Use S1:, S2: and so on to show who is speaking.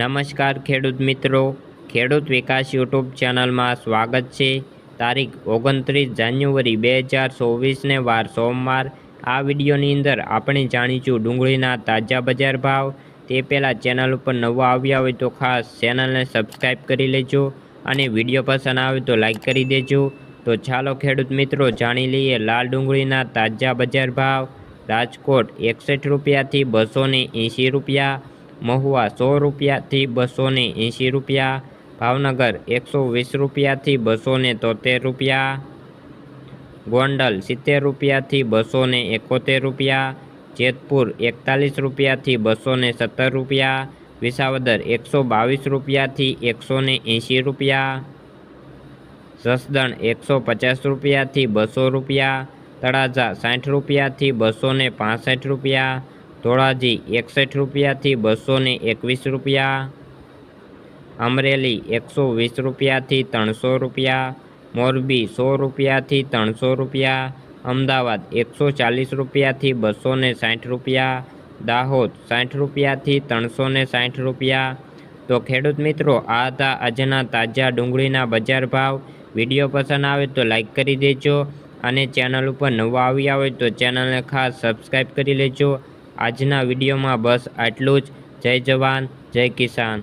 S1: નમસ્કાર ખેડૂત મિત્રો. ખેડૂત વિકાસ યુટ્યુબ ચેનલમાં સ્વાગત છે. તારીખ ઓગણત્રીસ જાન્યુઆરી બે હજાર ચોવીસને વાર સોમવાર. આ વિડીયોની અંદર આપણે જાણીશું ડુંગળીના તાજા બજાર ભાવ. તે પહેલાં ચેનલ ઉપર નવા આવ્યા હોય તો ખાસ ચેનલને સબસ્ક્રાઈબ કરી લેજો અને વીડિયો પસંદ આવે તો લાઈક કરી દેજો. તો ચાલો ખેડૂત મિત્રો જાણી લઈએ લાલ ડુંગળીના તાજા બજાર ભાવ. રાજકોટ એકસઠ રૂપિયાથી બસો રૂપિયા. મહુવા સો રૂપિયાથી બસો ને એંશી રૂપિયા, ભાવનગર એકસો વીસ રૂપિયાથી બસો ને તોતેર રૂપિયા, ગોંડલ સિત્તેર રૂપિયાથી બસો ને એકોતેર રૂપિયા, જેતપુર એકતાલીસ રૂપિયાથી બસો ને સત્તર રૂપિયા, વિસાવદર એકસો બાવીસ રૂપિયાથી એકસો ને એંશી રૂપિયા, જસદણ એકસો પચાસ રૂપિયાથી બસો રૂપિયા, તળાજા સાઠ રૂપિયાથી બસો ને રૂપિયા ધોળાજી એકસઠ રૂપિયાથી બસો એકવીસ રૂપિયા, અમરેલી એકસો વીસ રૂપિયાથી ત્રણસો રૂપિયા, મોરબી સો રૂપિયાથી ત્રણસો રૂપિયા, અમદાવાદ એકસો ચાલીસ રૂપિયાથી બસો સાઠ રૂપિયા, દાહોદ સાઠ રૂપિયાથી ત્રણસો સાઠ રૂપિયા. તો ખેડૂત મિત્રો, આ હતા આજના તાજા ડુંગળીના બજાર ભાવ. વીડિયો પસંદ આવે તો લાઇક કરી દેજો અને ચેનલ ઉપર નવા આવ્યા હોય તો ચેનલને ખાસ સબસ્ક્રાઈબ કરી લેજો. આજના વિડીયોમાં બસ આટલું જ. જય જવાન જય કિસાન.